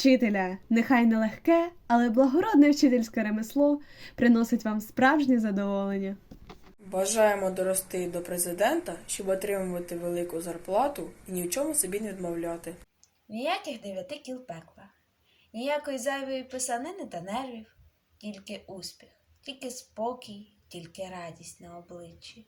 вчителя. Нехай нелегке, але благородне вчительське ремесло приносить вам справжнє задоволення. Бажаємо дорости до президента, щоб отримувати велику зарплату і ні в чому собі не відмовляти. Ніяких дев'яти кіл пекла, ніякої зайвої писанини та нервів, тільки успіх, тільки спокій, тільки радість на обличчі.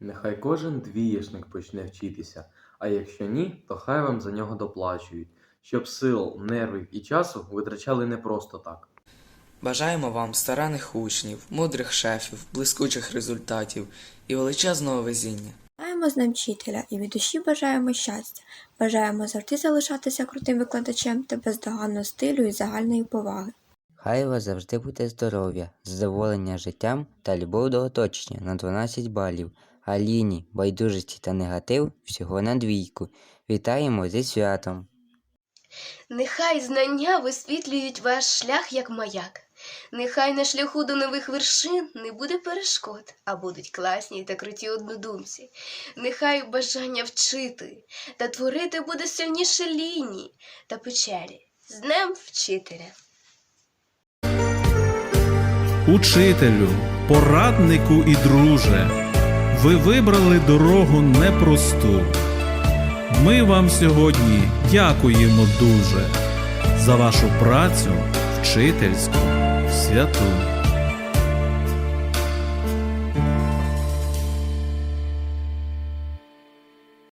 Нехай кожен двієшник почне вчитися, а якщо ні, то хай вам за нього доплачують, щоб сил, нервів і часу витрачали не просто так. Бажаємо вам старанних учнів, мудрих шефів, блискучих результатів і величезного везіння. Маємо з ним вчителя і від душі бажаємо щастя. Бажаємо завжди залишатися крутим викладачем та бездоганного стилю і загальної поваги. Хай у вас завжди буде здоров'я, задоволення життям та любов до оточення на 12 балів, а лінії, байдужості та негатив всього на двійку. Вітаємо зі святом! Нехай знання висвітлюють ваш шлях як маяк. Нехай на шляху до нових вершин не буде перешкод, а будуть класні та круті однодумці. Нехай бажання вчити та творити буде сильніше лінії та печері. З Днем вчителя! Учителю, пораднику і друже, ви вибрали дорогу непросту. Ми вам сьогодні дякуємо дуже за вашу працю вчительську святу.